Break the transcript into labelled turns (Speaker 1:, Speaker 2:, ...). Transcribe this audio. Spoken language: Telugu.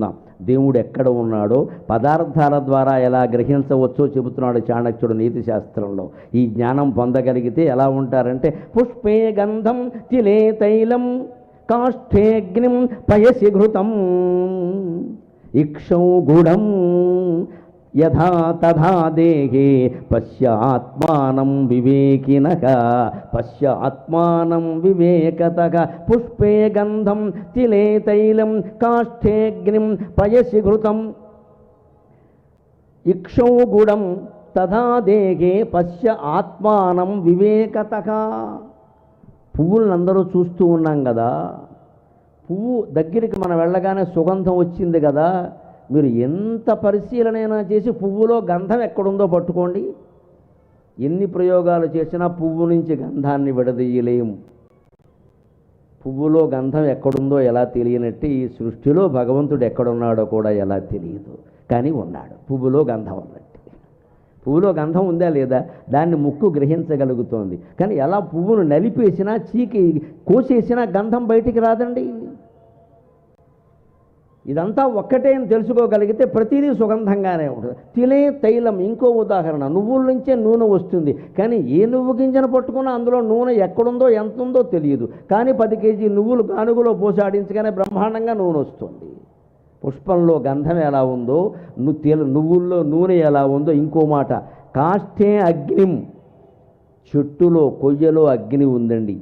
Speaker 1: తెలుసుకుందాం దేవుడు ఎక్కడ ఉన్నాడో పదార్థాల ద్వారా ఎలా గ్రహించవచ్చో చెబుతున్నాడు చాణక్యుడు నీతి శాస్త్రంలో ఈ జ్ఞానం పొందగలిగితే ఎలా ఉంటారంటే పుష్పే గంధం తిలే తైలం కాష్ఠేగ్నిం పయసి ఘృతం ఇక్షౌ గుడం యథా తథా దేహే పశ్య ఆత్మానం వివేకిన పశ్య ఆత్మానం వివేకత పుష్పే గంధం తిలే తైలం కాష్ఠేగ్నిం పయసి ఘృతం. ఇక్షౌ తథా దేహే పశ్య ఆత్మానం వివేకత పువ్వులను అందరూ చూస్తూ ఉన్నాం కదా పువ్వు దగ్గరికి మనం వెళ్ళగానే సుగంధం వచ్చింది కదా మీరు ఎంత పరిశీలనైనా చేసి పువ్వులో గంధం ఎక్కడుందో పట్టుకోండి. ఎన్ని ప్రయోగాలు చేసినా పువ్వు నుంచి గంధాన్ని విడదీయలేము. పువ్వులో గంధం ఎక్కడుందో ఎలా తెలియనట్టు ఈ సృష్టిలో భగవంతుడు ఎక్కడున్నాడో కూడా ఎలా తెలియదు. కానీ ఉన్నాడు. పువ్వులో గంధం ఉన్నట్టు. పువ్వులో గంధం ఉందా లేదా? దాన్ని ముక్కు గ్రహించగలుగుతోంది. కానీ ఎలా పువ్వును నలిపేసినా చీకి కోసేసినా గంధం బయటికి రాదండి. ఇదంతా ఒక్కటే అని తెలుసుకోగలిగితే ప్రతిదీ సుగంధంగానే ఉంటుంది. తినే తైలం ఇంకో ఉదాహరణ నువ్వుల నుంచే నూనె వస్తుంది. కానీ ఏ నువ్వు గింజను పట్టుకున్నా అందులో నూనె ఎక్కడుందో ఎంత ఉందో తెలియదు. కానీ పది కేజీ నువ్వులు గానుగులో పోసాడించగానే బ్రహ్మాండంగా నూనె వస్తుంది. పుష్పంలో గంధం ఎలా ఉందో నువ్వు నువ్వుల్లో నూనె ఎలా ఉందో ఇంకో మాట. కాష్టే అగ్నిం చెట్టులో కొయ్యలో అగ్ని ఉందండి.